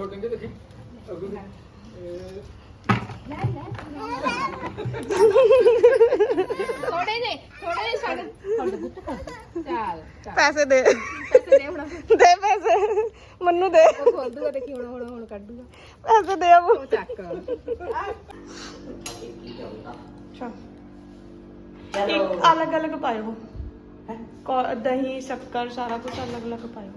ਛੋਟੇ ਜਿਹੇ ਦੇਖੀ ਅੱਗੂ ਦੀ। ਇਹ ਥੋੜੇ ਜੇ ਥੋੜੇ ਜੇ ਛੱਡ ਛੱਡ ਗੁੱਤ ਚੱਲ ਚੱਲ ਪੈਸੇ ਦੇ ਪੈਸੇ ਦੇ ਹੁਣ ਦੇ ਪੈਸੇ ਮੰਨੂ ਦੇ ਉਹ ਖੋਲ ਦੂਗਾ ਦੇਖੀ ਹੁਣ ਹੁਣ ਹੁਣ ਕੱਢੂਗਾ ਪੈਸੇ ਦੇ ਅਬੂ ਉਹ ਚੱਕ ਇੱਕ ਅਲੱਗ ਅਲੱਗ ਪਾਇਓ ਕੋ- ਦਹੀਂ ਸ਼ੱਕਰ ਸਾਰਾ ਕੁਝ ਅਲੱਗ ਅਲੱਗ ਪਾਇਓ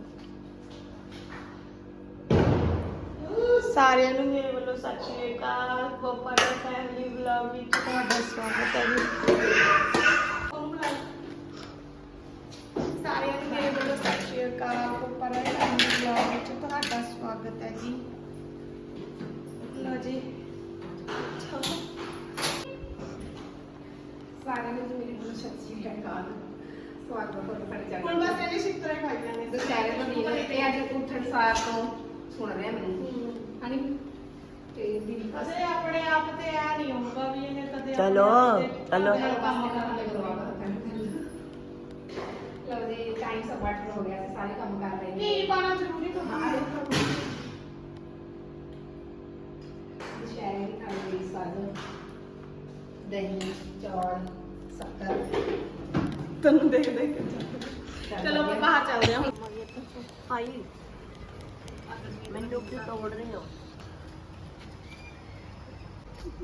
ਸਾਰਿਆਂ ਨੂੰ ਮੇਰੇ ਵੱਲੋਂ ਸਤਿ ਸ਼੍ਰੀ ਅਕਾਲ ਗੋਪਾ ਦਾ ਫੈਮਿਲੀ ਵਲੌਗ ਵਿੱਚ ਤੁਹਾਡਾ ਸਵਾਗਤ ਹੈ ਜੀ। ਤੇ ਦੀਦੀ ਅਸੇ ਆਪਣੇ ਆਪ ਤੇ ਆ ਨਹੀਂ ਹੋਊਗਾ ਵੀ ਇਹਨੇ ਕਦੇ ਚਲੋ, ਆਪਣੇ ਆਪ ਤੇ- ਚਲੋ। ਨਾਲ ਕੰਮ ਕਰਨ ਦੇ ਕਰਵਾ ਲਓ ਜੀ ਟਾਈਮ ਸਭ ਅੱਠ ਹੋ ਗਿਆ ਅਸੀਂ ਸਾਰੇ ਕੰਮ ਕਰ ਰਹੇ ਕੀ ਨੇ ਪਾਣਾ ਜ਼ਰੂਰੀ ਤਾਂ ਹਾਂ ਆਲੂ ਪਰੌਂਠੇ। ਦੁਸਹਿਰੇ ਦੀ ਖਾਣ ਲਈ ਸਾਗ ਦਹੀਂ ਚੌਲ ਸ਼ੱਕਰ। ਤੈਨੂੰ ਦੇਖ ਦੇਖ ਕੇ ਚੱਲ। ਚਲੋ ਆਪਾਂ ਬਾਹਰ ਚੱਲਦੇ ਹਾਂ। ਹਾਈ ਮੈਨੂੰ ਕੀ ਤੋੜ ਰਹੇ ਹੋ।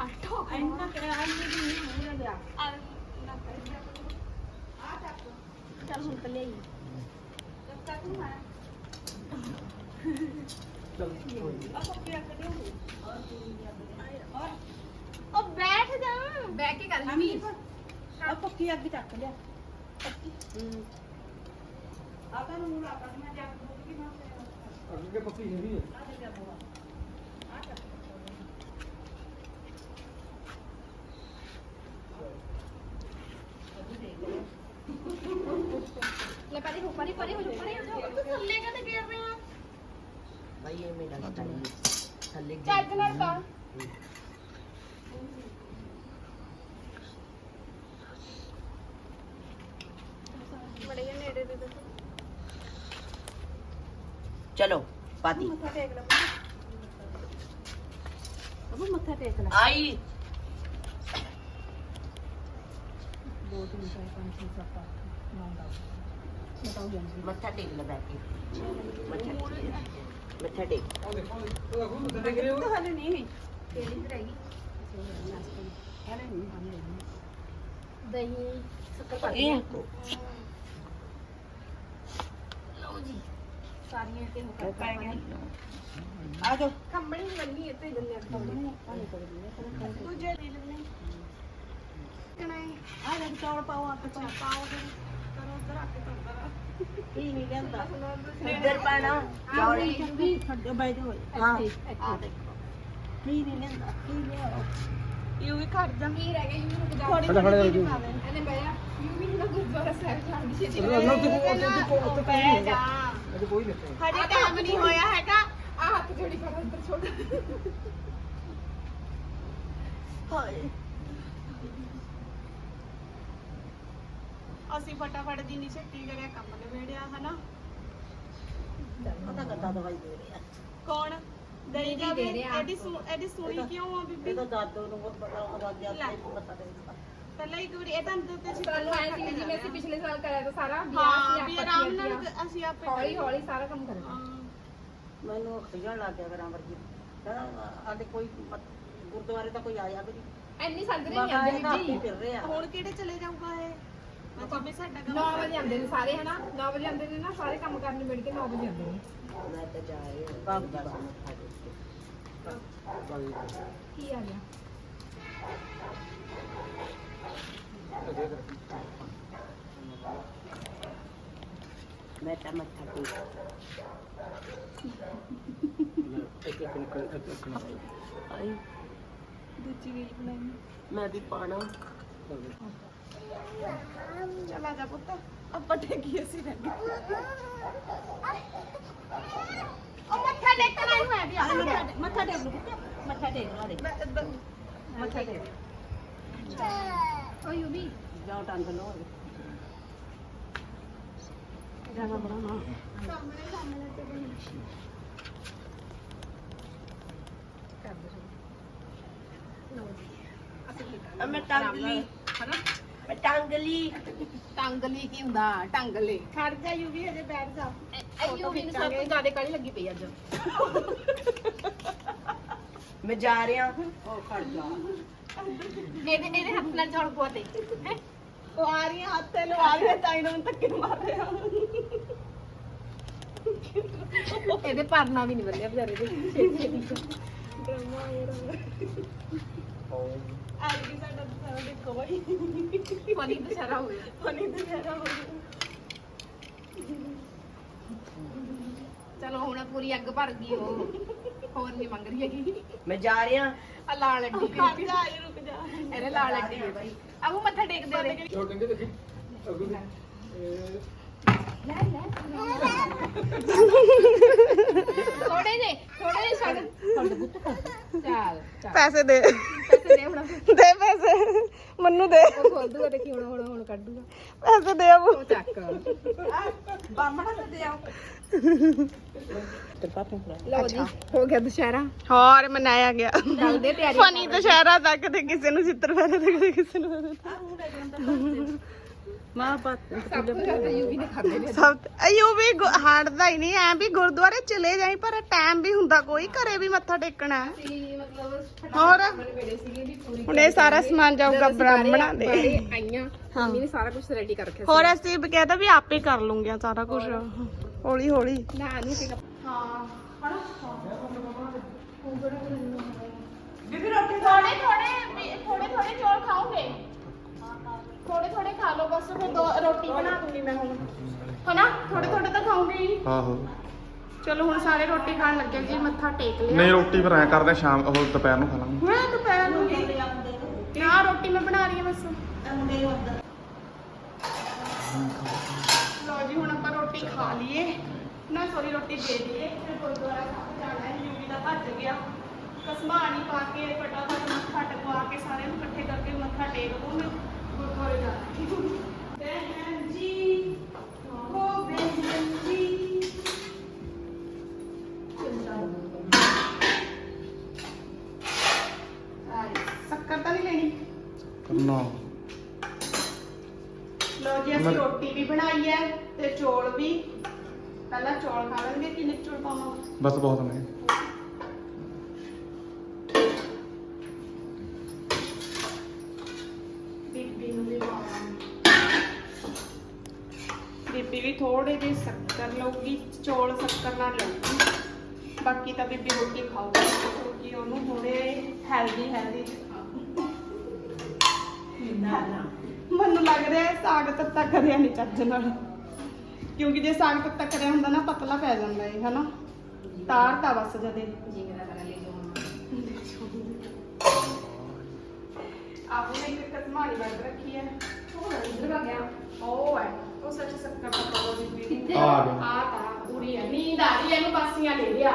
ਆਟੋ ਇੰਨਾ ਕਰਿਆ ਇੰਨੀ ਵੀ ਨਹੀਂ ਹੋ ਰਿਹਾ ਚੱਲ ਹੁਣ ਤੇ ਲਈ ਉਹ ਬੈਠ ਜਾ ਬਹਿ ਕੇ ਕਰ ਲਈ ਆ ਪੱਕੀ ਅੱਗ ਚੱਕ ਲਿਆ ਅੱਗੇ ਪੱਕੀ ਹੈਗੀ ਹੈ। ਲੈ ਪਰੇ ਹੋ ਪਰੇ ਪਰੇ ਹੋ ਜਾ ਪਰੇ ਹੋ ਜਾ ਤੂੰ ਥੱਲੇ ਕਦੇ ਗਿਰ ਰਿਹਾ? ਭਾਈ ਇਹ ਮੇਰਾ ਸਟਾਈਲ ਥੱਲੇ ਗਿਰ ਚੱਜ ਨਾਲ ਕਰ ਬੜੇ ਜਿਹੇ ਨੇੜੇ ਦੇ ਦੇ ਚਲੋ ਪਾਤੀ। ਮੱਥਾ ਟੇਕ ਲੈ। ਅਬੂ ਮੱਥਾ ਟੇਕ ਲੈ। ਆਈ। 2 3 4 5 6 7 8 9 10 ਬਤਾਓ ਜਲਦੀ ਮੱਥਾ ਟੇਕ ਲੈ ਬੈਠ ਕੇ। ਮੱਥਾ ਟੇਕ। ਮੱਥਾ ਟੇਕ। ਉਹ ਦੇਖੋ ਉਹ ਦੇਖੋ ਤੁਸੀਂ ਦੇਖ ਰਹੇ ਹੋ ਹਾਲੇ ਨਹੀਂ ਕਿਹੜੀ ਰਹੇਗੀ ਹਾਲੇ ਨਹੀਂ ਹਾਲੇ ਨਹੀਂ ਦਹੀਂ ਸ਼ੱਕਰ ਪਾ ਇਹ ਲਓ ਜੀ। ਸਾਰੀਆਂ ਤੇ ਹੋ ਕਰ ਪਾਣੀ ਆ ਜਾ ਕੰਬਣੀ ਬੰਨੀ ਇੱਥੇ ਜੰਨੇ ਕੰਬਣੀ ਪਾਣੀ ਕਰ ਦਿੰਦੇ ਦੂਜੇ ਦੇ ਲੈਣੇ ਕਣਾਈ ਆ ਲੈ ਚੌਲ ਪਾਓ ਆਟਾ ਪਾਓ ਕੇ ਤੋਂ ਕੀ ਨਹੀਂ ਲੈਂਦਾ ਇੱਧਰ ਪਾਣਾ ਚੌਲ ਵੀ ਛੱਡੋ ਬੈ ਜਾ ਹੋਏ ਹਾਂ ਇੱਥੇ ਆ ਦੇਖੋ ਕੀ ਨਹੀਂ ਲੈਂਦਾ ਕੀ ਲਿਆਓ ਯੂ ਵੀ ਖੜ ਜਾ ਕੀ ਰਹਿ ਗਿਆ ਯੂ ਨੂੰ ਥੋੜੀ ਖੜਾ ਖੜਾ ਥੋੜੀ ਕਰ ਪਾ ਦੇ ਇਹਨੇ ਬਿਆ ਯੂ ਵੀ ਨਾ ਗੁਰਦੁਆਰਾ ਸਾਹਿਬ ਜਾਣ ਦੀ ਛੇਤੀ ਚਲੋ, ਨਾ ਉੱਥੇ ਕੋ- ਉੱਥੇ ਕੋ- ਉੱਥੇ ਕੋਈ ਨਹੀਂ ਹੈਗਾ। ਜਾ ਅਜੇ ਕੋਈ ਨਹੀਂ ਹੈ ਹਜੇ ਕੰਮ ਨਹੀਂ ਹੋਇਆ ਹੈਗਾ ਆ ਹੱਥ ਜੋੜੀ ਕਰ ਅੰਦਰ ਛੋੜ ਹਾਏ ਅਸੀਂ ਫਟਾਫਟ ਦੀ ਨੀ ਛੇਤੀ ਕਰਿਆ ਕੰਮ ਨਿਬੇੜਿਆ ਹਨਾ? ਪਤਾ ਕਰਦਾ ਦਵਾਈ ਦੇ ਰਿਹਾ ਕੌਣ? ਦੀਦੀ ਦਾ ਦੇ ਰਿਹਾ। ਇਹਦੀ ਸੁ- ਇਹਦੀ ਸੁਣੀ ਕਿਉਂ ਆ ਬੀਬੀ? ਇਹ ਤਾਂ ਦਾਦੋ ਨੂੰ ਬਹੁਤ ਪਤਾ ਉਹਦਾ ਜ਼ਿਆਦਾ ਪਤਾ ਨਹੀਂ ਪਹਿਲਾਂ ਇੱਕ ਵਾਰੀ ਇਹ ਤਾਂ ਅੰਦਰ ਤੇ ਸਾਨੂੰ ਆਇਆ ਸੀ ਜਿਵੇਂ ਅਸੀਂ ਪਿਛਲੇ ਸਾਲ ਕਰਿਆ ਤਾਂ ਸਾਰਾ ਹਾਂ ਵੀ ਆਰਾਮ ਨਾਲ ਅਸੀਂ ਆਪੇ ਹੌਲੀ ਹੌਲੀ ਸਾਰਾ ਕੰਮ ਕਰਿਆ। ਹਾਂ। ਮੈਨੂੰ ਖਿਜਣ ਲੱਗ ਗਿਆ ਕਰਾਂ ਵਰਗੀ। ਕਹਿੰਦਾ ਸਾਡੇ ਕੋਈ ਮਤ- ਗੁਰਦੁਆਰੇ ਤਾਂ ਕੋਈ ਆਇਆ ਵੀ ਨਹੀਂ। ਐਨੀ ਸੰਗਰੇ ਮੈਂ ਨਹੀਂ ਆਉਂਦੇ ਆਪੇ ਜੀ। ਫਿਰ ਰਹੇ ਹੁਣ ਕਿਹੜੇ ਚਲੇ ਜਾਊਗਾ ਇਹ? ਮੈਂ ਤਾਂ ਵੀ ਸਾਡਾ ਕੰਮ 9 ਵਜੇ ਆਉਂਦੇ ਨੇ ਸਾਰੇ ਹਨਾ? 9 ਵਜੇ ਆਉਂਦੇ ਨੇ ਨਾ ਸਾਰੇ ਕੰਮ ਕਰਨ ਮਿਲ ਕੇ 9 ਵਜੇ ਆਉਂਦੇ ਨੇ। ਮੈਂ ਤਾਂ ਜਾਏ ਬਾਗ ਦਾ ਮੱਥਾ ਟੇਕ ਕੇ। ਕੀ ਆ ਗਿਆ? ਮੈਂ ਤਾਂ ਮੱਥਾ ਟੇਕ ਇੱਕ ਇੱਕ ਇੱਕ ਇੱਕ ਇੱਕ ਆਈ। ਦੂਜੀ ਰੀਲ ਬਣਾਈ। ਮੈਂ ਵੀ ਪਾਣਾ। चल आ जा पुत्त अब पटेगी ऐसी रह मत्था टेक कर आई हूँ अभी मत्था टेक लो मत्था टेक। लो देख मत्था टेक। ओ यू भी जाओ टांग लो। जाना बड़ा ना हाँ। सामने सामने तो कर दो। लो जी अब मैं टांग ली है ना? ਟੰਗਲੀ। ਟੰਗਲੀ ਕੀ ਹੁੰਦਾ? ਟੰਗਲੇ। ਖੜ ਜਾ ਯੂ ਵੀ ਹਜੇ ਬੈਠ ਜਾ। ਅਯੂ ਵੀ ਸਭ ਤੋਂ ਜ਼ਿਆਦਾ ਕਾਲੀ ਲੱਗੀ ਪਈ ਅੱਜ। ਮੈਂ ਜਾ ਰਿਹਾ। ਉਹ ਖੜ ਜਾ। ਇਹਦੇ ਇਹਦੇ ਹੱਥ ਨਾਲ ਚੌਲ ਪਵਾ ਦੇ। ਹੈਂ? ਉਹ ਆ ਰਹੀ ਹੱਥ ਤੇ ਲਵਾ ਰਹੀ ਤਾਂ ਇਹਨਾਂ ਨੂੰ ਧੱਕੇ ਮਾਰ ਰਿਹਾ। ਇਹਦੇ ਪਰਨਾ ਵੀ ਨਹੀਂ ਬੱਲਿਆ ਵਿਚਾਰੇ ਦੇ। ਛੇਤੀ ਛੇਤੀ ਡਰਾਮਾ ਹੋ ਰਿਹਾ ਅੱਜ ਵੀ ਸਾਡਾ ਦੁਸਹਿਰਾ ਦੇਖੋ ਬਾਈ। ਫਨੀ ਦੁਸ਼ਹਿਰਾ ਹੋ ਗਿਆ ਫਨੀ ਦੁਸਹਿਰਾ ਹੋ ਗਿਆ ਚਲੋ ਹੁਣ ਪੂਰੀ ਅੱਗ ਭਰ ਗਈ ਉਹ ਹੋਰ ਨਹੀਂ ਮੰਗ ਰਹੀ ਹੈਗੀ। ਮੈਂ ਜਾ ਰਿਹਾ। ਆ ਲਾਲ ਅੱਡੀ ਖੜ ਜਾ ਇਹ ਰੁਕ ਜਾ। ਇਹਨੇ ਲਾਲ ਅੱਡੀ ਹੈ ਬਾਈ। ਆਹੋ ਮੱਥਾ ਟੇਕਦੇ ਰਹੇ ਛੋੜ ਦਿੰਦੇ ਦੇਖੀ। ਅੱਗੂ ਦੀ ਥੋੜੇ ਜੇ ਥੋੜੇ ਜੇ ਛੱਡ। ਚੱਲ ਚੱਲ। ਪੈਸੇ ਦੇ। ਪੈਸੇ ਦੇ ਹੁਣ। ਦੇ ਪੈਸੇ। ਮੰਨੂ ਦੇ। ਉਹ ਖੋਲ ਦੂਗਾ ਦੇਖੀ ਹੁਣ ਹੁਣ ਹੁਣ ਕੱਢੂਗਾ। ਪੈਸੇ ਦੇ ਆਬੂ ਉਹ ਚੱਕ। ਬਾਮਣਾ ਤੇ ਦੇ ਆਓ। ਲਓ ਜੀ ਹੋ ਗਿਆ ਦੁਸ਼ਹਿਰਾ। ਹੋਰ ਮਨਾਇਆ ਗਿਆ। ਚੱਲਦੇ ਤਿਆਰੀ ਫਨੀ ਦੁਸ਼ਹਿਰਾ ਤੱਕ ਤੇ ਕਿਸੇ ਨੂੰ ਚਿੱਤਰ ਵਾਲੇ ਤੱਕ ਤੇ ਕਿਸੇ ਨੂੰ ਮਾਂ ਬਾਤ ਸਭ ਤੋਂ ਜ਼ਿਆਦਾ ਯੂਵੀ ਨੇ ਖਾਦੇ ਨੇ ਸਭ ਅਯੋ ਵੀ ਗੁ- ਹਟਦਾ ਹੀ ਨਹੀਂ ਐ ਵੀ ਗੁਰਦੁਆਰੇ ਚਲੇ ਜਾਈ ਪਰ ਟਾਈਮ ਵੀ ਹੁੰਦਾ ਕੋਈ ਘਰੇ ਵੀ ਮੱਥਾ ਟੇਕਣਾ ਹੈ। ਅਸੀਂ ਮਤਲਬ ਹੋਰ? ਵੇਲੇ ਸੀਗੇ ਵੀ ਪੂਰੀ ਹੁਣ ਇਹ ਸਾਰਾ ਸਮਾਨ ਜਾਊਗਾ ਜਦੋਂ ਅਸੀਂ ਬਾਹਰੇ- ਬ੍ਰਾਹਮਣਾਂ ਦੇ ਬਾਹਰੇ ਆਈਆਂ ਮੰਮੀ ਨੇ ਸਾਰਾ ਕੁਝ ਰੈਡੀ ਕਰ ਰੱਖਿਆ। ਹੋਰ ਅਸੀਂ ਵੀ ਕਹਿੰਦਾ ਵੀ ਆਪੇ ਕਰ ਲੂੰਗੇ ਸਾਰਾ ਕੁਝ ਹੌਲੀ ਹੌਲੀ ਸੀ ਨਾ ਨਹੀਂ ਸੀਗਾ ਹਾਂ ਬਸ ਫਿਰ ਦੋ ਰੋਟੀ ਬਣਾ ਦੂੰਗੀ ਮੈਂ ਹੁਣ। ਹਨਾ? ਥੋੜੇ ਥੋੜੇ ਤਾਂ ਖਾਓਗੇ ਹੀ ਆਹੋ। ਚਲੋ ਹੁਣ ਸਾਰੇ ਰੋਟੀ ਖਾਣ ਲੱਗੇ ਜੀ ਮੱਥਾ ਟੇਕ ਲਿਆ। ਨਹੀਂ ਰੋਟੀ ਫਿਰ ਐ ਕਰਦੇ ਆ ਸ਼ਾਮ ਉਹ ਦੁਪਹਿਰ ਨੂੰ ਖਾ ਲਾਂਗੇ ਮੈਂ ਦੁਪਹਿਰ ਨੂੰ ਨਾ ਰੋਟੀ ਮੈਂ ਬਣਾ ਰਹੀ ਹਾਂ ਬਸ। ਲਓ ਜੀ ਹੁਣ ਆਪਾਂ ਰੋਟੀ ਖਾ ਲਈਏ। ਨਾ ਸੋਰੀ ਰੋਟੀ ਦੇ ਦਈਏ। ਫਿਰ ਗੁਰਦੁਆਰਾ ਸਾਹਿਬ ਜਾਣਾ ਹੈ ਯੂਵੀ ਦਾ ਭੱਜ ਗਿਆ। ਕਸਮਾਣੀ ਪਾ ਕੇ ਫਟਾਫਟ ਮੱਥਾ ਟਕਵਾ ਕੇ ਸਾਰਿਆਂ ਨੂੰ ਇਕੱਠੇ ਕਰਕੇ ਮੱਥਾ ਟੇਕ ਦੂੰਗੇ ਗੁਰਦੁਆਰੇ ਜਾਣਾ ਬੀਬੀ ਰੋਟੀ ਖਾਊਗੀ ਕਿਉਂਕਿ ਉਹਨੂੰ ਥੋੜੇ ਹੈਲਦੀ ਹੈਲਦੀ ਮੈਨੂੰ ਲੱਗ ਰਿਹਾ ਹੈ ਸਾਗ ਤੱਤਾ ਕਰਿਆ ਨਹੀਂ ਚੱਜ ਨਾਲ। ਕਿਉਂਕਿ ਜੇ ਸਾਗ ਤੱਤਾ ਕਰਿਆ ਹੁੰਦਾ ਨਾ ਪਤਲਾ ਪੈ ਜਾਂਦਾ ਹੈ ਹਨਾ? ਤਾਰ ਤਾਂ ਬਸ ਜਦੇ ਆਪਨੇ ਇੱਕ ਕਸਮਾਨੀ ਬਣ ਰੱਖੀ ਹੈ। ਉਹ ਆ ਗਿਆ। ਉਹ ਹੈ। ਉਹ ਸੱਚ ਦਾ ਪਾਉ ਦੀ ਵੀ ਆ। ਆ? ਤਾਂ ਉੜੀ ਹੈ। ਨੀਂਦ ਆ ਰਹੀ ਹੈ ਇਹਨੂੰ ਬਾਸੀਆਂ ਲੈ ਲਿਆ।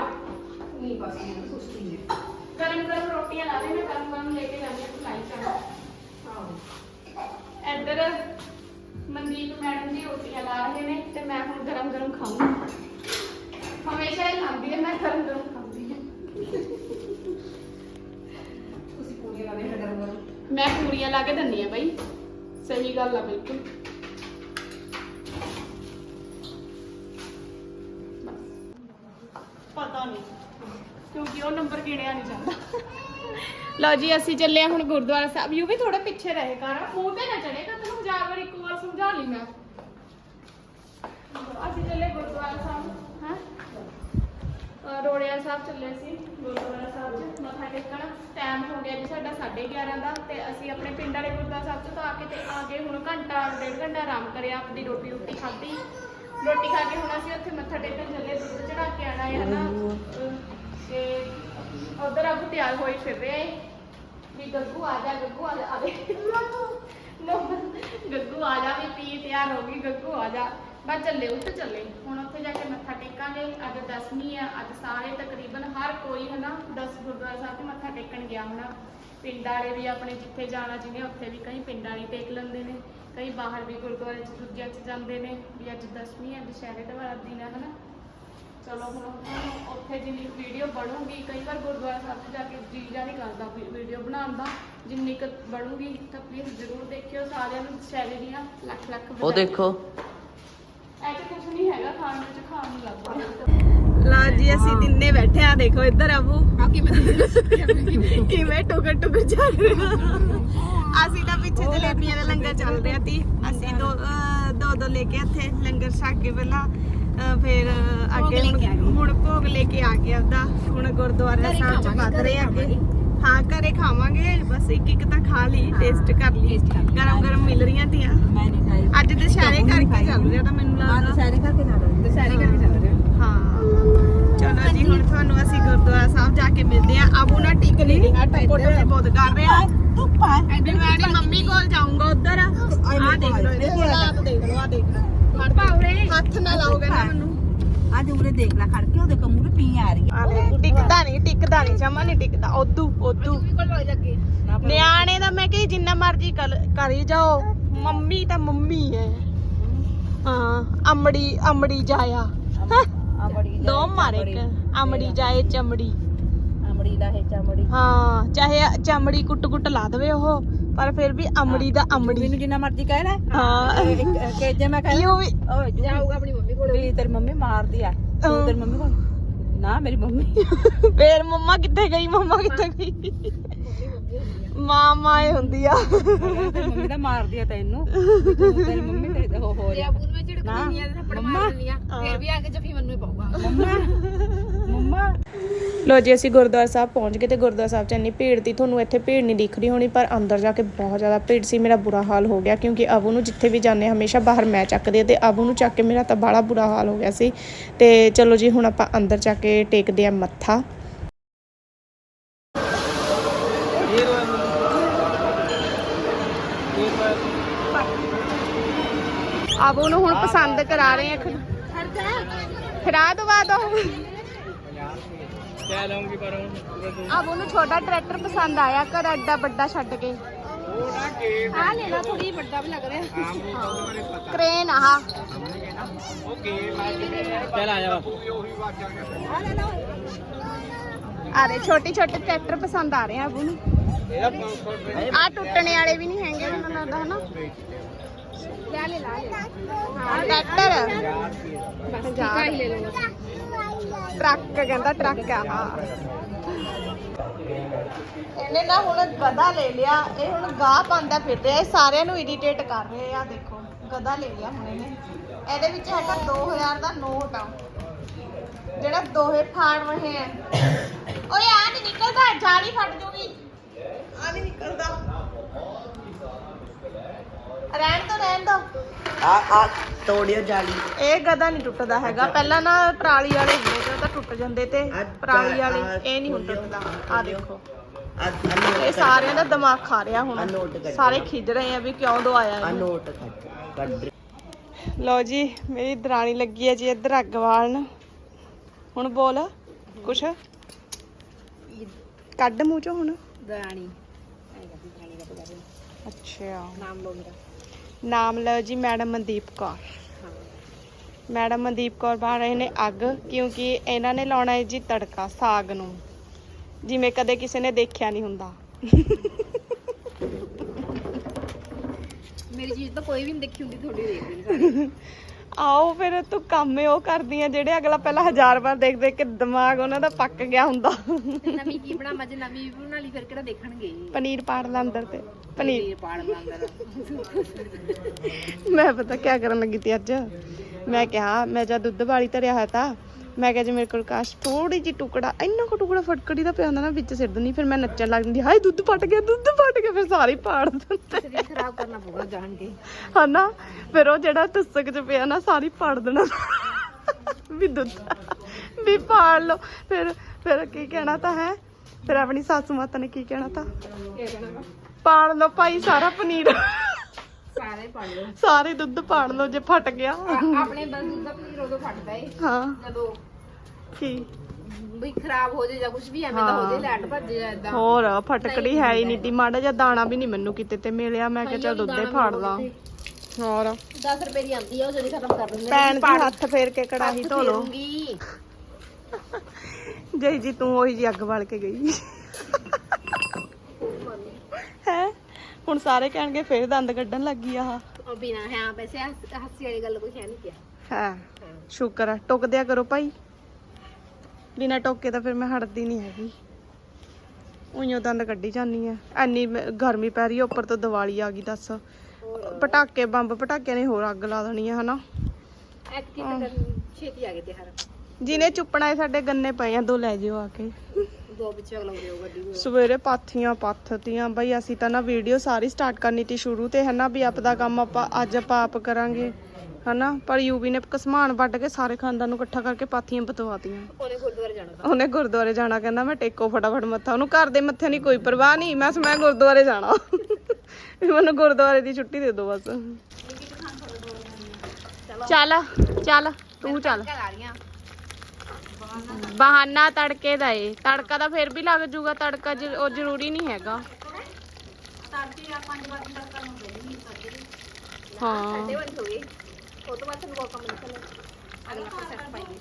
ਨਹੀਂ ਬਸ ਇਹ ਸੁਸਤੀ ਹੈ ਗਰਮ ਗਰਮ ਰੋਟੀਆਂ ਲਾ ਦੇ ਮੈਂ ਗਰਮ ਗਰਮ ਲੈ ਕੇ ਜਾਂਦੀ ਹਾਂ ਖਲਾਈ ਚਾਹ ਇੱਧਰ ਮਨਦੀਪ ਮੈਡਮ ਜੀ ਰੋਟੀਆਂ ਲਾ ਰਹੇ ਨੇ ਤੇ ਮੈਂ ਹੁਣ ਗਰਮ ਗਰਮ ਖਾਊਂਗੀ। ਹਮੇਸ਼ਾ ਹੀ ਖਾਂਦੀ ਹੈ ਮੈਂ ਗਰਮ ਗਰਮ ਖਾਂਦੀ ਹਾਂ। ਤੁਸੀਂ ਪੂਰੀ ਲਾ ਦੇ ਗਰਮ ਗਰਮ? ਮੈਂ ਪੂਰੀਆਂ ਲਾ ਕੇ ਦਿੰਦੀ ਆ ਬਈ। ਸਹੀ ਗੱਲ ਆ ਬਿਲਕੁਲ। ਉਹ ਨੰਬਰ ਗਿਣਿਆ ਨਹੀਂ ਜਾਂਦਾ। ਲਓ ਜੀ ਅਸੀਂ ਚੱਲੇ ਹਾਂ ਹੁਣ ਗੁਰਦੁਆਰਾ ਸਾਹਿਬ। ਯੂ ਵੀ ਥੋੜਾ ਪਿੱਛੇ ਰਹੇ ਕਰ। ਮੂੰਹ ਤੇ ਨਾ ਚੜੇਗਾ ਤੈਨੂੰ ਹਜ਼ਾਰ ਵਾਰ ਇੱਕ ਵਾਰ ਸਮਝਾ ਲਈ ਮੈਂ। ਅਸੀਂ ਚੱਲੇ ਗੁਰਦੁਆਰਾ ਸਾਹਿਬ। ਹਾਂ? ਰੋੜਿਆ ਸਾਹਿਬ ਚੱਲੇ ਸੀ ਗੁਰਦੁਆਰਾ ਸਾਹਿਬ ਚ। ਮੱਥਾ ਟੇਕਣ। ਟਾਈਮ ਹੋ ਗਿਆ ਜੀ ਸਾਡਾ 11:30 ਦਾ ਤੇ ਅਸੀਂ ਆਪਣੇ ਪਿੰਡ ਵਾਲੇ ਗੁਰਦੁਆਰਾ ਸਾਹਿਬ ਚ ਤਾਂ ਆ ਕੇ ਤੇ ਆ ਗਏ। ਹੁਣ ਘੰਟਾ ਡੇਢ ਘੰਟਾ ਆਰਾਮ ਕਰਿਆ ਆਪਣੀ ਰੋਟੀ ਰੋਟੀ ਖਾਧੀ। ਰੋਟੀ ਖਾ ਕੇ ਹੁਣ ਅਸੀਂ ਉੱਥੇ ਮੱਥਾ ਟੇਕਣ ਚੱਲੇ ਦੁੱਧ ਚੜਾ ਕੇ ਆਣਾ ਹੈ ਅਹ ਤੇ ਉਧਰ ਆਗੂ ਤਿਆਰ ਹੋਈ ਫਿਰ ਰਹੇ ਏ। ਵੀ ਗੱਗੂ ਆ ਜਾ, ਗੱਗੂ ਆ ਜਾ। ਆਵੇ ਗੱਗੂ ਆ ਜਾ ਵੀ ਪੀ, ਤਿਆਰ ਹੋ ਗਈ, ਗੱਗੂ ਆ ਜਾ। ਬਸ ਚੱਲੇ ਉੱਥੇ ਚੱਲੇ। ਹੁਣ ਉੱਥੇ ਜਾ ਕੇ ਮੱਥਾ ਟੇਕਾਂਗੇ। ਅੱਜ ਦਸਵੀਂ ਆ, ਅੱਜ ਸਾਰੇ ਤਕਰੀਬਨ ਹਰ ਕੋਈ ਹਨਾ 10 ਗੁਰਦੁਆਰਾ ਸਾਹਿਬ ਤੇ ਮੱਥਾ ਟੇਕਣ ਗਿਆ ਹੋਣਾ। ਪਿੰਡ ਵਾਲੇ ਵੀ ਆਪਣੇ ਜਿੱਥੇ ਜਾਣਾ ਜਿਹਨੇ ਉੱਥੇ ਵੀ ਕਈ ਪਿੰਡ ਵਾਲੇ ਟੇਕ ਲੈਂਦੇ ਨੇ। ਕਈ ਬਾਹਰ ਵੀ ਗੁਰਦੁਆਰੇ ਚ, ਦੂਜਿਆਂ ਚ ਜਾਂਦੇ ਨੇ। ਵੀ ਅੱਜ ਦਸਵੀਂ ਆ ਦੁਸ਼ਹਿਰੇ ਦਾ ਵਾਲਾ ਦਿਨ ਆ, ਹਨਾ। ਚਲੋ ਹੁਣ ਹੁਣ ਉੱਥੇ ਜਿੰਨੀ ਵੀਡੀਓ ਬਣੂਗੀ ਕਈ ਵਾਰ ਗੁਰਦੁਆਰਾ ਸਾਹਿਬ 'ਚ ਜਾ ਕੇ ਜੀ ਜਾ ਨਹੀਂ ਕਰਦਾ ਵੀਡੀਓ ਬਣਾਉਣ ਦਾ ਜਿੰਨੀ ਕੁ ਬਣੂਗੀ ਤਾਂ ਪਲੀਜ਼ ਜ਼ਰੂਰ ਦੇਖਿਓ ਸਾਰਿਆਂ ਨੂੰ ਸ਼ੈਲੀ ਦੀਆਂ ਲੱਖ ਲੱਖ ਉਹ। ਦੇਖੋ। 'ਚ ਕੁਝ ਨਹੀਂ ਹੈਗਾ ਖਾਣ ਵਿੱਚ ਖਾਣ ਨੂੰ ਲੱਗ ਰਿਹਾ ਲਾ ਜੀ ਅਸੀਂ ਤਿੰਨੇ ਬੈਠੇ ਆ ਦੇਖੋ ਇੱਧਰ ਆਬੂ ਆ ਕਿਵੇਂ ਕਿਵੇਂ ਟੁਕਰ ਟੁਕਰ ਚੱਲ ਰਿਹਾ। ਅਸੀਂ ਤਾਂ ਪਿੱਛੇ ਜਲੇਬੀਆਂ ਦਾ ਲੰਗਰ ਚੱਲ ਰਿਹਾ ਸੀ ਅਸੀਂ ਦੋ ਅਹ ਦੋ ਦੋ ਲੈ ਕੇ ਇੱਥੇ ਲੰਗਰ ਛਕ ਕੇ ਪਹਿਲਾਂ। ਫਿਰ ਅੱਗੇ ਹੁਣ ਭੋਗ ਲੈ ਕੇ ਆ ਗਿਆ ਉਹਦਾ ਹੁਣ ਗੁਰਦੁਆਰਾ ਸਾਹਿਬ ਚ ਵੱਧ ਰਹੇ ਅੱਗੇ। ਹਾਂ ਘਰੇ ਖਾਵਾਂਗੇ। ਬਸ ਇੱਕ ਇੱਕ ਤਾਂ ਖਾ ਲਈ ਟੇਸਟ ਕਰ ਲਈ। ਗਰਮ ਗਰਮ ਮਿਲ ਰਹੀਆਂ ਤੀਆਂ। ਮੈਂ ਨਹੀਂ ਖਾਈ। ਅੱਜ ਦੁਸ਼ਹਿਰੇ ਕਰਕੇ ਚੱਲ ਰਿਹਾ ਤਾਂ ਮੈਨੂੰ ਲੱਗਦਾ। ਸਾਰੇ ਕਰਕੇ ਨਾ ਦੁਸਹਿਰੇ ਕਰਕੇ ਚੱਲ ਰਿਹਾ। ਹਾਂ। ਚਲੋ ਜੀ ਹੁਣ ਤੁਹਾਨੂੰ ਅਸੀਂ ਗੁਰਦੁਆਰਾ ਸਾਹਿਬ ਜਾ ਕੇ ਮਿਲਦੇ ਆ ਆਬੂ ਨਾ ਟਿਕ ਨਹੀਂ। ਰਿਹਾ ਟੋਕੋ ਟੋਕੀ ਬਹੁਤ ਕਰ ਰਿਹਾ ਧੁੱਪਾ ਐਡੀ ਮੈਂ ਮੰਮੀ ਕੋਲ ਜਾਊਂਗਾ ਉਧਰ। ਆ ਦੇਖ ਲਓ ਇਹਦੇ ਹਾਲਾਤ ਦੇਖ ਲਓ ਆ ਦੇਖ ਲਓ। ਹੱਥ ਪਾਉਰੇ ਹੱਥ ਨਾ ਲਾਓਗੇ ਨਾ ਮੈਨੂੰ। ਅੱਜ ਉਰੇ ਦੇਖ ਲੈ ਖੜ ਕੇ ਉਹਦੇ ਕਮੂਰੇ ਪੀ ਆ ਰਹੀ ਆ। ਦੇਖ ਟਿਕਦਾ ਨਹੀਂ ਟਿਕਦਾ ਨਹੀਂ ਜਮਾ ਨਹੀਂ ਟਿਕਦਾ ਉਦੋਂ ਉਦੋਂ। ਨਿਆਣੇ ਦਾ ਮੈਂ ਕਿ ਜਿੰਨਾ ਮਰਜ਼ੀ ਕਰ- ਕਰੀ ਜਾਓ। ਮੰਮੀ ਤਾਂ ਮੰਮੀ ਹੈ ਹਾਂ ਅਮੜੀ ਅਮੜੀ ਜਾਇਆ। ਆ ਬੜੀ ਦੋ ਮਾਰੇ ਇੱਕ। ਅਮੜੀ ਜਾਏ ਚਮੜੀ। ਅਮੜੀ ਦਾ ਹੈ ਚਮੜੀ। ਹਾਂ ਚਾਹੇ ਚਮੜੀ ਕੁੱਟ ਕੁੱਟ ਲਾ ਦੇਵੇ ਉਹ। ਪਰ ਫਿਰ ਵੀ ਅਮੜੀ ਦਾ ਅਮੜੀ। ਮੈਨੂੰ ਜਿੰਨਾ ਮਰਜ਼ੀ ਕਹਿ ਲੈ। ਹਾਂ। ਕਿ ਜੇ ਮੈਂ ਕਹਿ ਯੂ ਵੀ ਓਏ ਜਾਊਗਾ ਆਪਣੀ ਮੰਮੀ ਕੋਲ। ਵੀ ਤੇਰੀ ਮੰਮੀ ਮਾਰਦੀ ਆ। ਤੂੰ ਤੇਰੀ ਮੰਮੀ ਕੋਲ? ਨਾ ਮੇਰੀ ਮੰਮੀ। ਫੇਰ ਮੰਮਾ ਕਿੱਥੇ ਗਈ? ਮੰਮਾ ਕਿੱਥੇ ਗਈ? ਮਾਂ ਮਾਂ ਹੀ ਹੁੰਦੀ ਆ। ਤੇਰੀ ਮੰਮੀ ਤਾਂ ਮਾਰਦੀ ਆ ਤੈਨੂੰ। ਵੀ ਤੂੰ ਤੇਰੀ ਮੰਮੀ ਤੇ ਹੋ ਹੋ ਜਾ ਮੈਂ ਝਿੜਕਦੀ ਆ ਥੱਪੜ ਮਾਰ ਦਿੰਦੀ ਆ ਫੇਰ ਵੀ ਆ ਕੇ ਜੱਫੀ ਮੈਨੂੰ ਹੀ ਪਾਊਗਾ ਮੰਮਾ ਮੰਮਾ ਲੋ ਜੀ, ਅਸੀਂ ਗੁਰਦੁਆਰਾ ਸਾਹਿਬ ਪਹੁੰਚ ਗਏ ਤੇ ਗੁਰਦੁਆਰਾ ਸਾਹਿਬ 'ਚ ਇੰਨੀ ਭੀੜ ਤੀ ਤੁਹਾਨੂੰ ਇੱਥੇ ਭੀੜ ਨਹੀਂ ਦਿਖ ਰਹੀ ਹੋਣੀ, ਪਰ ਅੰਦਰ ਜਾ ਕੇ ਬਹੁਤ ਜ਼ਿਆਦਾ ਭੀੜ ਸੀ, ਮੇਰਾ ਬੁਰਾ ਹਾਲ ਹੋ ਗਿਆ, ਕਿਉਂਕਿ ਅਬੂ ਨੂੰ ਜਿੱਥੇ ਵੀ ਜਾਂਦੇ ਹਮੇਸ਼ਾ ਬਾਹਰ ਮੈਂ ਚੱਕਦੀ ਹਾਂ ਤੇ ਅਬੂ ਨੂੰ ਚੱਕ ਕੇ ਮੇਰਾ ਤਾਂ ਬੜਾ ਬੁਰਾ ਹਾਲ ਹੋ ਗਿਆ ਸੀ। ਤੇ ਚਲੋ ਜੀ, ਹੁਣ ਆਪਾਂ ਅੰਦਰ ਜਾ ਕੇ ਟੇਕਦੇ ਆ ਮੱਥਾ। ਅਬੂ ਨੂੰ ਹੁਣ ਪਸੰਦ ਕਰਾ ਰਹੇ ਆ ਖੜਾ ਦਵਾ ਦੋ। ਕਿਆ ਲਾਉਂਗੀ ਪਰ ਹੁਣ ਪੂਰਾ ਦੋ ਅਬੂ ਨੂੰ ਛੋਟਾ ਟਰੈਕਟਰ ਪਸੰਦ ਆਇਆ ਘਰ ਐਡਾ ਵੱਡਾ ਛੱਡ ਕੇ? ਉਹ ਨਾ ਗੇਮ ਆ ਲੈਣਾ ਥੋੜੀ ਵੱਡਾ ਵੀ ਲੱਗ ਰਿਹਾ। ਆਮ ਨੂੰ ਉਹਦੇ ਬਾਰੇ ਪਤਾ। ਕ੍ਰੇਨ ਆਹ ਉਹ ਆ ਚੱਲ ਆ ਜਾ ਉਹੀ ਵਾਜਾ ਗਿਆ। ਆ ਰਹੇ ਛੋਟੇ ਛੋਟੇ ਟਰੈਕਟਰ ਪਸੰਦ ਆ ਰਹੇ ਆ ਅਬੂ ਨੂੰ ਇਹਦਾ 500 ਰੁਪਏ ਆ ਟੁੱਟਣੇ ਵਾਲੇ ਵੀ ਨਹੀਂ ਹੈਗੇ ਮੈਨੂੰ ਲੱਗਦਾ ਹਨਾ? ਲੈ ਲੈ ਲਾ ਲੈ ਟਰੈਕਟਰ ਹਜ਼ਾਰ ਲੈ ਲਵਾਂਗਾ ਟਰੱਕ ਕਹਿੰਦਾ ਟਰੱਕ ਆ। ਹਾਂ ਇਹਨੇ ਨਾ ਹੁਣ ਗਧਾ ਲੈ ਲਿਆ। ਇਹ ਹੁਣ ਗਾਹ ਪਾਉਂਦਾ ਫਿਰਦੇ। ਆ ਇਹ ਸਾਰਿਆਂ ਨੂੰ ਇਰੀਟੇਟ ਕਰ ਰਹੇ ਆ, ਦੇਖੋ। ਗਧਾ ਲੈ ਲਿਆ ਹੁਣ ਇਹਨੇ। ਇਹਦੇ ਵਿੱਚ ਹੈਗਾ 2000 ਦਾ ਨੋਟ ਆ। ਜਿਹੜਾ ਦੋਹੇ ਫਾੜ ਰਹੇ ਆ। ਓਏ ਆ ਨਹੀਂ ਨਿਕਲਦਾ। ਜਾਲੀ ਫਟ ਜੂਗੀ। ਆ ਨਹੀਂ ਨਿਕਲਦਾ। ਰਹਿਣ ਦੋ ਰਹਿਣ ਦੋ। ਆ ਆ ਤੋੜਿਓ ਜਾਲੀ। ਇਹ ਗਦਾ ਨਹੀਂ ਟੁੱਟਦਾ ਹੈਗਾ। ਪਹਿਲਾਂ ਨਾ ਪਰਾਲੀ ਵਾਲੇ ਹੁੰਦੇ ਤੇ ਉਹ ਤਾਂ ਟੁੱਟ ਜਾਂਦੇ ਤੇ ਅੱਛਾ, ਪਰਾਲੀ ਵਾਲੇ ਆਹ ਇਹ ਨਹੀਂ ਹੁਣ ਖੋਲਿਓ, ਟੁੱਟਦਾ। ਆ ਖੋਲਿਓ। ਦੇਖੋ। ਆ ਇਹ ਸਾਰਿਆਂ ਦਾ ਦਿਮਾਗ ਖਾ ਰਿਹਾ ਆ ਹੁਣ ਨੋਟ ਕੱਢ। ਸਾਰੇ ਖਿੱਚ ਰਹੇ ਆ ਵੀ ਕਿਉਂ ਦਵਾਇਆ ਆ ਇਹਨੂੰ ਨੋਟ ਕੱਢ। ਕੱਢ। ਲਓ ਜੀ ਮੇਰੀ ਦਰਾਣੀ ਲੱਗੀ ਹੈ ਜੀ ਇੱਧਰ ਅੱਗ ਬਾਲਣ। ਹੁਣ ਬੋਲ ਕੁਛ? ਕੱਢ ਮੂੰਹ ਚੋਂ ਹੁਣ। ਦਰਾਣੀ। ਅੱਛਾ। ਨਾਮ ਲੋ ਮੇਰਾ। ਨਾਮ ਲਓ ਜੀ ਮੈਡਮ ਮਨਦੀਪ ਕੌਰ। ਮੈਡਮ ਮਨਦੀਪ ਕੌਰ ਬਾਹਰ ਰਹੇ ਨੇ ਅੱਗ, ਕਿਉਂਕਿ ਇਹਨਾਂ ਨੇ ਲਾਉਣਾ ਹੈ ਜੀ ਤੜਕਾ, ਸਾਗ ਨੂੰ। ਜਿਵੇਂ ਕਦੇ ਕਿਸੇ ਨੇ ਦੇਖਿਆ ਨਹੀਂ ਹੁੰਦਾ। ਮੇਰੀ ਚੀਜ਼ ਤਾਂ ਕੋਈ ਵੀ ਨਹੀਂ ਦੇਖੀ ਹੁੰਦੀ, ਤੁਹਾਡੀ ਦੇਖਦੀ ਨੇ ਆਓ ਫਿਰ ਤੂੰ ਕੰਮ ਉਹ ਕਰਦੀ ਆ ਜਿਹੜੇ ਅਗਲਾ ਪਹਿਲਾਂ ਹਜ਼ਾਰ ਵਾਰ ਦੇਖ ਦੇਖ ਕੇ ਦਿਮਾਗ ਉਹਨਾਂ ਦਾ ਪੱਕ ਗਿਆ ਹੁੰਦਾ। ਨਵੀਂ ਕੀ ਬਣਾਵਾਂ ਜੇ ਨਵੀਂ ਬਣਾ ਲਈ ਫਿਰ ਕਿਹੜਾ ਦੇਖਣਗੇ? ਪਨੀਰ ਪਾੜ ਲਾ ਅੰਦਰ ਤੇ। ਪਨੀਰ। ਪਾੜ ਮੈਂ ਪਤਾ ਕੀ ਕਰਨ ਲੱਗੀ ਤੀ ਅੱਜ? ਮੈਂ ਕਿਹਾ ਮੈਂ ਜਦ ਦੁੱਧ ਵਾਲੀ ਧਰਿਆ ਹੋਇਆ ਤਾਂ ਮੈਂ ਕਿਹਾ ਜੇ ਮੇਰੇ ਕੋਲ ਕਾਸ਼ ਥੋੜੀ ਜਿਹੀ ਟੁਕੜਾ ਇੰਨਾ ਕੁ ਟੁਕੜਾ ਫਟਕੜੀ ਦਾ ਪਿਆ ਹੁੰਦਾ ਨਾ ਵਿੱਚ ਸਿਰ ਦਿੰਦੀ ਫਿਰ ਮੈਂ ਨੱਚਣ ਲੱਗ ਜਾਂਦੀ ਹਾਏ ਦੁੱਧ ਫਟ ਗਿਆ ਦੁੱਧ ਫਟ ਗਿਆ ਫਿਰ ਸਾਰੇ ਪਾੜ ਦਿੰਦੇ। ਸਰੀਰ ਖਰਾਬ ਕਰਨਾ ਪਊਗਾ ਜਾਣ ਕੇ। ਹਨਾ? ਫਿਰ ਉਹ ਜਿਹੜਾ ਟੁੱਸਕ ਚ ਪਿਆ ਨਾ ਸਾਰੀ ਪਾੜ ਦੇਣਾ। ਵੀ ਦੁੱਧ ਵੀ ਪਾੜ ਲਓ। ਫਿਰ ਫਿਰ ਕੀ ਕਹਿਣਾ ਤਾਂ ਹੈ? ਫਿਰ ਆਪਣੀ ਸਾਸੂ ਮਾਤਾ ਨੇ ਕੀ ਕਹਿਣਾ ਤਾਂ? ਪਾੜ ਲਓ ਭਾਈ ਸਾਰਾ ਪਨੀਰ। ਸਾਰੇ ਪਾੜ ਲਓ। ਸਾਰੇ ਦੁੱਧ ਪਾੜ ਲਓ ਜੇ ਫਟ ਗਿਆ। ਆਪਣੇ ਬੰਦ ਦਾ ਪਨੀਰ ਉਦੋਂ ਫਟਦਾ ਏ। ਹਾਂ। ਜਦੋਂ ਕੀ? ਵੀ ਖਰਾਬ ਹੋ ਜਾਏ ਜਾਂ ਕੁਝ ਵੀ ਐਵੇਂ ਦਾ ਹੋ ਲੈਟ ਭੱਜ ਏਦਾਂ। ਹੋਰ ਫਟਕੜੀ ਹੈ ਹੀ ਨਹੀਂ ਤੀ ਮਾੜਾ ਜਿਹਾ ਦਾਣਾ ਵੀ ਨਹੀਂ ਮੈਨੂੰ ਕਿਤੇ ਤੇ ਮਿਲਿਆ। ਮੈਂ ਕਿਹਾ ਚੱਲ ਦੁੱਧੇ ਫਾੜ ਲਾਂ। ਹੋਰ? 10 ਰੁਪਏ ਦੀ ਆਂਦੀ ਆ ਉਹ ਜਿਹੜੀ ਖਤਮ ਕਰ ਦਿੰਦੇ ਪੈਣ ਦੀ ਹੱਥ ਫੇਰ ਕੇ ਕੜਾਹੀ ਧੋ ਲਓ। ਲੂੰਗੀ ਜਈ ਜੀ ਤੂੰ ਉਹੀ ਜੀ ਅੱਗ ਬਾਲ ਕੇ ਗਈ। ਹੈ? ਹੁਣ ਸਾਰੇ ਕਹਿਣਗੇ ਫੇਰ ਦੰਦ ਕੱਢਣ ਲੱਗੀ ਆਹ। ਉਹ ਬਿਨਾ ਹਾਂ ਵੈਸੇ ਹੱਸ- ਹਾਸੀ ਵਾਲੀ ਗੱਲ ਕੋਈ ਹੈ ਨਹੀਂ ਕਿਹਾ ਹੈ ਸ਼ੁਕਰ ਹੈ ਟੁੱਕ ਦਿਆ ਕਰੋ ਭਾਈ। ਬਿਨਾ ਟੋਕੇ ਤਾਂ ਫਿਰ ਮੈਂ ਹਟਦੀ ਨਹੀਂ ਹੈਗੀ। ਉਈਓ ਦੰਦ ਕੱਢੀ ਜਾਨੀ ਆ। ਐਨੀ ਮ- ਗਰਮੀ ਪੈ ਰਹੀ ਆ ਉੱਪਰ ਤੋਂ ਦੀਵਾਲੀ ਆ ਗਈ ਦੱਸ। ਪਟਾਕੇ ਬੰਬ ਪਟਾਕਿਆਂ ਨੇ ਹੋਰ ਅੱਗ ਲਾ ਦੇਣੀ ਆ ਹਨਾ? ਤਾਂ ਛੇਤੀ ਆ ਗਏ ਜਿਹਨੇ ਚੁੱਪਣਾ ਹੈ ਸਾਡੇ ਗੰਨੇ ਪਏ ਆ ਦੋ ਲੈ ਜਿਓ ਆ ਕੇ। ਦੋ ਪਿੱਛੇ ਲਾਉਂਦੇ ਹੋ ਗੱਡੀ ਨੂੰ ਸਵੇਰੇ ਪਾਥੀਆਂ ਪੱਥਤੀਆਂ ਬਈ ਅਸੀਂ ਤਾਂ ਨਾ ਵੀਡੀਓ ਸਾਰੀ ਸਟਾਰਟ ਕਰਨੀ ਤੀ ਸ਼ੁਰੂ ਤੇ ਹਨਾ ਵੀ ਆਪਦਾ ਕੰਮ ਆਪਾਂ ਅੱਜ ਆਪਾਂ ਆਪ ਕਰਾਂਗੇ ਹਨਾ? ਪਰ ਯੂਵੀ ਨੇ ਕਸਮਾਨ ਵੱਢ ਕੇ ਸਾਰੇ ਖਾਨਦਾਨ ਨੂੰ ਇਕੱਠਾ ਕਰਕੇ ਪਾਥੀਆਂ ਬਤਵਾਤੀਆਂ। ਉਹਨੇ ਗੁਰਦੁਆਰੇ ਜਾਣਾ ਤਾਂ। ਉਹਨੇ ਗੁਰਦੁਆਰੇ ਜਾਣਾ ਕਹਿੰਦਾ ਮੈਂ ਟੇਕੋ ਫਟਾਫਟ ਮੱਥਾ। ਉਹਨੂੰ ਘਰ ਦੇ ਮੱਥੇ ਨਹੀਂ ਕੋਈ ਪਰਵਾਹ ਨਹੀਂ ਮੈਂ ਮੈਂ ਗੁਰਦੁਆਰੇ ਜਾਣਾ। ਮੈਨੂੰ ਗੁਰਦੁਆਰੇ ਦੀ ਛੁੱਟੀ ਦੇ ਦਿਓ ਬਸ। ਚੱਲ ਚੱਲ ਤੂੰ ਚੱਲ। ਬਹਾਨਾ ਤੜਕੇ ਦਾ ਏ। ਤੜਕਾ ਤਾਂ ਫੇਰ ਵੀ ਲੱਗ ਜੂਗਾ ਤੜਕਾ ਜ- ਉਹ ਜ਼ਰੂਰੀ ਨਹੀਂ ਹੈਗਾ। ਹਾਂ। ਤੇ ਬੰਦ ਹੋ ਗਈ ਉਹ ਤੋਂ ਬਾਅਦ ਤੁਹਾਨੂੰ ਕੋਈ ਕੰਮ ਨਹੀਂ ਕਰਨਾ ਅਗਲਾ ਪ੍ਰੋਸੈਸ ਪਾਈਏ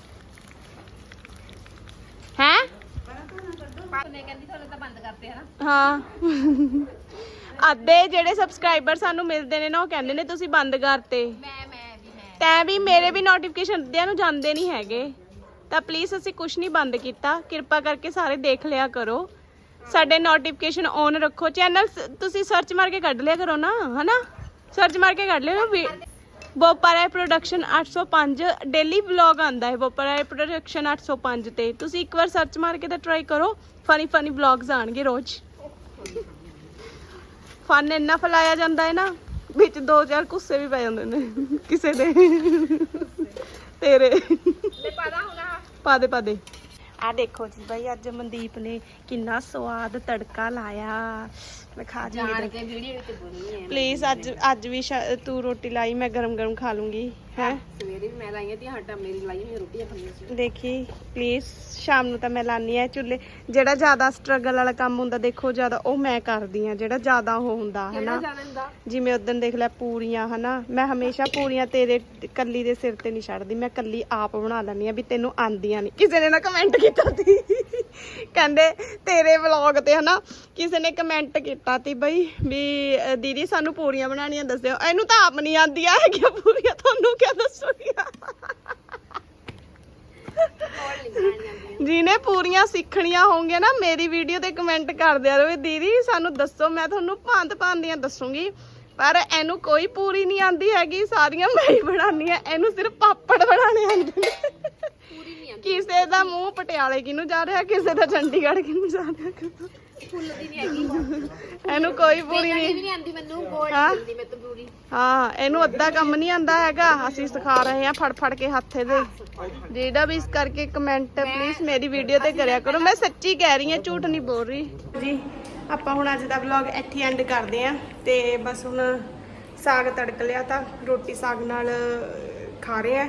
ਹੈ? ਉਹਨੇ ਕਹਿੰਦੀ ਤੁਹਾਨੂੰ ਤਾਂ ਬੰਦ ਕਰਤੇ ਹਨਾ। ਹਾਂ। ਅੱਧੇ ਜਿਹੜੇ ਸਬਸਕ੍ਰਾਈਬਰ ਸਾਨੂੰ ਮਿਲਦੇ ਨੇ ਨਾ ਉਹ ਕਹਿੰਦੇ ਨੇ ਤੁਸੀਂ ਬੰਦ ਕਰਤੇ। ਮੈਂ ਮੈਂ ਵੀ ਮੈਂ। ਤੈਂ ਵੀ ਮੇਰੇ ਵੀ ਨੋਟੀਫਿਕੇਸ਼ਨ ਅੱਧਿਆਂ ਨੂੰ ਜਾਂਦੇ ਨਹੀਂ ਹੈਗੇ। ਤਾਂ ਪਲੀਜ਼ ਅਸੀਂ ਕੁਝ ਨਹੀਂ ਬੰਦ ਕੀਤਾ। ਕਿਰਪਾ ਕਰਕੇ ਸਾਰੇ ਦੇਖ ਲਿਆ ਕਰੋ। ਸਾਡੇ ਨੋਟੀਫਿਕੇਸ਼ਨ ਔਨ ਰੱਖੋ। ਚੈਨਲ ਤੁਸੀਂ ਸਰਚ ਮਾਰ ਕੇ ਕੱਢ ਲਿਆ ਕਰੋ ਨਾ, ਹਨਾ? ਸਰਚ ਮਾਰ ਕੇ ਕੱਢ ਲਿਓ ਬੋਪਾਰਾਏ ਪ੍ਰੋਡਕਸ਼ਨ 805 ਡੇਲੀ ਵਲੌਗ ਆਂਦਾ ਹੈ ਬੋਪਾਰਾਏ ਪ੍ਰੋਡਕਸ਼ਨ 805 ਤੇ। ਤੁਸੀਂ ਇੱਕ ਵਾਰ ਸਰਚ ਮਾਰ ਕੇ ਤਾਂ ਟਰਾਈ ਕਰੋ। ਫਨੀ ਫਨੀ ਵਲੌਗਸ ਆਣਗੇ ਰੋਜ਼। ਫਨ ਇੰਨਾ ਫਲਾਇਆ ਜਾਂਦਾ ਹੈ ਨਾ, ਵਿੱਚ ਦੋ ਚਾਰ ਗੁੱਸੇ ਵੀ ਪੈ ਜਾਂਦੇ ਨੇ। ਕਿਸੇ ਦੇ। ਤੇਰੇ। ਲੈ ਪਾਦਾ ਹੁਣ ਪਾ ਦੇ ਪਾ ਦੇ। ਆ ਦੇਖੋ ਜੀ ਭਾਈ ਅੱਜ ਮਨਦੀਪ ਨੇ ਕਿੰਨਾ ਸਵਾਦ ਤੜਕਾ ਲਾਇਆ। ਮੈਂ ਖਾ ਜੀ ਜਾਣ ਕੇ ਵੀਡੀਓ ਵਿੱਚ ਬੋਲਣੀ ਹੈ। ਪਲੀਜ਼ ਅੱਜ ਅੱਜ ਵੀ ਸ਼ਾ- ਤੂੰ ਰੋਟੀ ਲਾਈ ਮੈਂ ਗਰਮ ਗਰਮ ਖਾ ਲੂੰਗੀ। ਹੈ? ਸਵੇਰੇ ਵੀ ਮੈਂ ਲਾਈਆਂ ਤੀ ਹੱਟਾ ਮੇਰੀ ਲਾਈ ਹੋਈ ਰੋਟੀਆਂ ਖਾਣੀਆਂ ਸੀ ਦੇਖੀ ਪਲੀਜ਼ ਸ਼ਾਮ ਨੂੰ ਤਾਂ ਮੈਂ ਲਾਨੀ ਆ ਚੁੱਲੇ ਜਿਹੜਾ ਜ਼ਿਆਦਾ ਸਟਰਗਲ ਵਾਲਾ ਕੰਮ ਹੁੰਦਾ ਦੇਖੋ ਜ਼ਿਆਦਾ ਉਹ ਮੈਂ ਕਰਦੀ ਆ ਜਿਹੜਾ ਜ਼ਿਆਦਾ ਉਹ ਹੁੰਦਾ ਹਨਾ? ਜਾਣਨ ਦਾ ਜਿਵੇਂ ਉਦੋਂ ਦੇਖ ਲੈ ਪੂਰੀਆਂ ਹਨਾ? ਮੈਂ ਹਮੇਸ਼ਾ ਪੂਰੀਆਂ ਤੇਰੇ ਕੱਲੀ ਦੇ ਸਿਰ ਤੇ ਨਹੀਂ ਛੱਡਦੀ ਮੈਂ ਕੱਲੀ ਆਪ ਬਣਾ ਲੈਂਦੀ ਆ ਵੀ ਤੈਨੂੰ ਆਂਦੀਆਂ ਨਹੀਂ। ਕਿਸੇ ਨੇ ਨਾ ਕਮੈਂਟ ਕੀਤਾ ਸੀ। ਕਹਿੰਦੇ ਤੇਰੇ ਵਲੌਗ ਤੇ ਹਨਾ? ਕਿਸੇ ਨੇ ਕਮੈਂਟ ਕੀਤਾ ਸੀ ਬਈ ਵੀ ਦੀਦੀ ਸਾਨੂੰ ਪੂਰੀਆਂ ਬਣਾਉਣੀਆਂ ਦੱਸਿਓ। ਇਹਨੂੰ ਤਾਂ ਆਪ ਨਹੀਂ ਆਂਦੀਆਂ ਹੈਗੀਆਂ ਪੂਰੀਆਂ ਤੁਹਾਨੂੰ ਕਿਆ ਬਣਾਣੀ ਆਉਂਦੀ ਜਿਹਨੇ ਪੂਰੀਆਂ ਸਿੱਖਣੀਆਂ ਹੋਣਗੀਆਂ ਨਾ ਮੇਰੀ ਵੀਡੀਓ ਤੇ ਕਮੈਂਟ ਕਰ ਦਿਆ ਕਰੋ ਵੀ ਦੀਦੀ ਸਾਨੂੰ ਦੱਸੋ ਮੈਂ ਤੁਹਾਨੂੰ ਭਾਂਤ ਭਾਂਤ ਦੀਆਂ ਦੱਸੂਗੀ। ਪਰ ਇਹਨੂੰ ਕੋਈ ਪੂਰੀ ਨਹੀਂ ਆਂਦੀ ਹੈਗੀ ਸਾਰੀਆਂ ਮੈਂ ਬਣਾਉਣੀ ਆ ਇਹਨੂੰ ਸਿਰਫ ਪਾਪੜ ਬਣਾਉਣੇ ਆਉਂਦੇ ਨੇ। ਪੂਰੀ ਨਹੀਂ ਕਿਸੇ ਦਾ ਮੂੰਹ ਪਟਿਆਲੇ ਕਿਨੂੰ ਜਾ ਰਿਹਾ ਕਿਸੇ ਦਾ ਚੰਡੀਗੜ੍ਹ ਕਿਨੂੰ ਜਾ ਰਿਹਾ। ਫੁੱਲਦੀ ਨਹੀਂ ਹੈਗੀ ਇਹਨੂੰ ਕੋਈ ਪੂਰੀ ਨਹੀਂ ਨਹੀਂ ਆਉਂਦੀ ਮੈਨੂੰ ਗੋਲ ਹਾਂ? ਨਹੀਂ ਮਿਲਦੀ ਮੈਂ ਤਾਂ ਪੂਰੀ ਹਾਂ ਇਹਨੂੰ ਅੱਧਾ ਕੰਮ ਨਹੀਂ ਆਂਦਾ ਹੈਗਾ। ਅਸੀਂ ਸਿਖਾ ਰਹੇ ਹਾਂ ਫੜ ਫੜ ਕੇ ਹੱਥ ਇਹਦੇ। ਜਿਹੜਾ ਵੀ ਇਸ ਕਰਕੇ ਕਮੈਂਟ ਪਲੀਜ਼ ਮੇਰੀ ਵੀਡੀਓ ਤੇ ਕਰਿਆ ਕਰੋ। ਮੈਂ ਸੱਚੀ ਕਹਿ ਰਹੀ ਹਾਂ ਝੂਠ ਨਹੀਂ ਬੋਲ ਰਹੀ। ਜੀ ਆਪਾਂ ਹੁਣ ਅੱਜ ਦਾ ਵਲੌਗ ਇੱਥੇ ਐਂਡ ਕਰਦੇ ਆਂ ਤੇ ਬਸ ਹੁਣ ਸਾਗ ਤੜਕ ਲਿਆ ਤਾਂ ਰੋਟੀ ਸਾਗ ਨਾਲ ਖਾ ਰਹੇ ਆਂ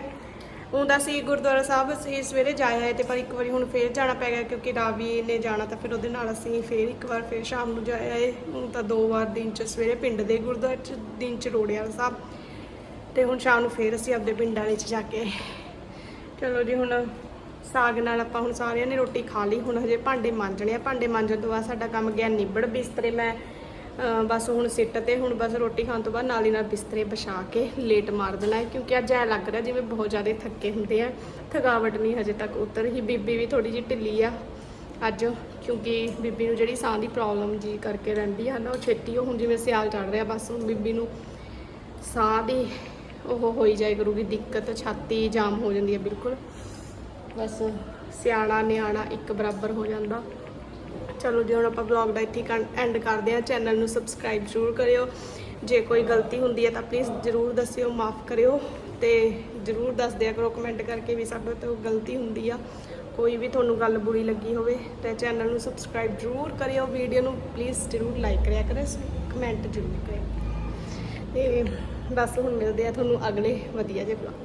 ਹੁੰਦਾ ਸੀ ਗੁਰਦੁਆਰਾ ਸਾਹਿਬ ਅਸੀਂ ਸਵੇਰੇ ਜਾਇਆ ਹੈ ਤੇ ਪਰ ਇੱਕ ਵਾਰੀ ਹੁਣ ਫੇਰ ਜਾਣਾ ਪੈ ਗਿਆ ਕਿਉਂਕਿ ਰਾਵੀ ਨੇ ਜਾਣਾ ਤਾਂ ਫਿਰ ਉਹਦੇ ਨਾਲ ਅਸੀਂ ਫੇਰ ਇੱਕ ਵਾਰ ਫੇਰ ਸ਼ਾਮ ਨੂੰ ਜਾਇਆ ਹੈ ਹੁਣ ਤਾਂ ਦੋ ਵਾਰ ਦਿਨ ਚ ਸਵੇਰੇ ਪਿੰਡ ਦੇ ਗੁਰਦੁਆਰੇ ਚ, ਦਿਨ ਚ ਰੋੜਿਆਲ ਸਾਹਿਬ। ਤੇ ਹੁਣ ਸ਼ਾਮ ਨੂੰ ਫੇਰ ਅਸੀਂ ਆਪਦੇ ਪਿੰਡਾਂ ਵਿੱਚ ਜਾ ਕੇ ਚਲੋ ਜੀ, ਹੁਣ ਸਾਗ ਨਾਲ ਆਪਾਂ ਹੁਣ ਸਾਰਿਆਂ ਨੇ ਰੋਟੀ ਖਾ ਲਈ। ਹੁਣ ਹਜੇ ਭਾਂਡੇ ਮਾਂਜਣੇ ਆ। ਭਾਂਡੇ ਮਾਂਜਣ ਤੋਂ ਬਾਅਦ ਸਾਡਾ ਕੰਮ ਗਿਆ ਨਿਬੜ ਬਿਸਤਰੇ। ਮੈਂ ਬਸ ਹੁਣ ਸਿੱਟ ਤੇ ਹੁਣ ਬਸ ਰੋਟੀ ਖਾਣ ਤੋਂ ਬਾਅਦ ਨਾਲ ਹੀ ਨਾਲ ਬਿਸਤਰੇ ਵਿਛਾ ਕੇ ਲੇਟ ਮਾਰ ਦੇਣਾ ਹੈ, ਕਿਉਂਕਿ ਅੱਜ ਐ ਲੱਗ ਰਿਹਾ ਜਿਵੇਂ ਬਹੁਤ ਜ਼ਿਆਦਾ ਥੱਕੇ ਹੁੰਦੇ ਆ। ਥਕਾਵਟ ਨਹੀਂ ਹਜੇ ਤੱਕ ਉਤਰ ਹੀ। ਬੀਬੀ ਵੀ ਥੋੜੀ ਜਿਹੀ ਢਿੱਲੀ ਆ ਅੱਜ, ਕਿਉਂਕਿ ਬੀਬੀ ਨੂੰ ਜਿਹੜੀ ਸਾਹ ਦੀ ਪ੍ਰੋਬਲਮ ਜੀ ਕਰਕੇ ਰਹਿੰਦੀ ਹੈ ਨਾ, ਉਹ ਛੇਤੀ ਉਹ ਹੁਣ ਜਿਵੇਂ ਸਿਆਲ ਚੜ ਰਿਹਾ, ਬਸ ਹੁਣ ਬੀਬੀ ਨੂੰ ਸਾਹ ਦੀ ਉਹ ਹੋਈ ਜਾਏ ਕਰੂਗੀ ਦਿੱਕਤ, ਛਾਤੀ ਜਾਮ ਹੋ ਜਾਂਦੀ ਹੈ ਬਿਲਕੁਲ। ਬਸ ਸਿਆਣਾ, ਨਿਆਣਾ ਇੱਕ ਬਰਾਬਰ ਹੋ ਜਾਂਦਾ। ਚਲੋ ਜੀ ਹੁਣ ਆਪਾਂ ਵਲੌਗ ਦਾ ਇੱਥੇ ਐਂਡ ਕਰਦੇ ਹਾਂ ਚੈਨਲ ਨੂੰ ਸਬਸਕ੍ਰਾਈਬ ਜ਼ਰੂਰ ਕਰਿਓ। ਜੇ ਕੋਈ ਗਲਤੀ ਹੁੰਦੀ ਹੈ ਤਾਂ ਪਲੀਜ਼ ਜ਼ਰੂਰ ਦੱਸਿਓ, ਮਾਫ ਕਰਿਓ ਤੇ ਜ਼ਰੂਰ ਦੱਸ ਦਿਆ ਕਰੋ ਕਮੈਂਟ ਕਰਕੇ ਵੀ ਸਾਡੇ ਤੋਂ ਗਲਤੀ ਹੁੰਦੀ ਆ। ਕੋਈ ਵੀ ਤੁਹਾਨੂੰ ਗੱਲ ਬੁਰੀ ਲੱਗੀ ਹੋਵੇ ਤੇ ਚੈਨਲ ਨੂੰ ਸਬਸਕ੍ਰਾਈਬ ਜ਼ਰੂਰ ਕਰਿਓ ਵੀਡੀਓ ਨੂੰ ਪਲੀਜ਼ ਜ਼ਰੂਰ ਲਾਈਕ ਕਰਿਆ ਕਰੋ ਕਮੈਂਟ ਜ਼ਰੂਰ ਕਰਿਓ। ਤੇ ਬਸ ਹੁਣ ਮਿਲਦੇ ਆ ਤੁਹਾਨੂੰ ਅਗਲੇ ਵਧੀਆ ਜਿਹੇ ਵਲੌਗ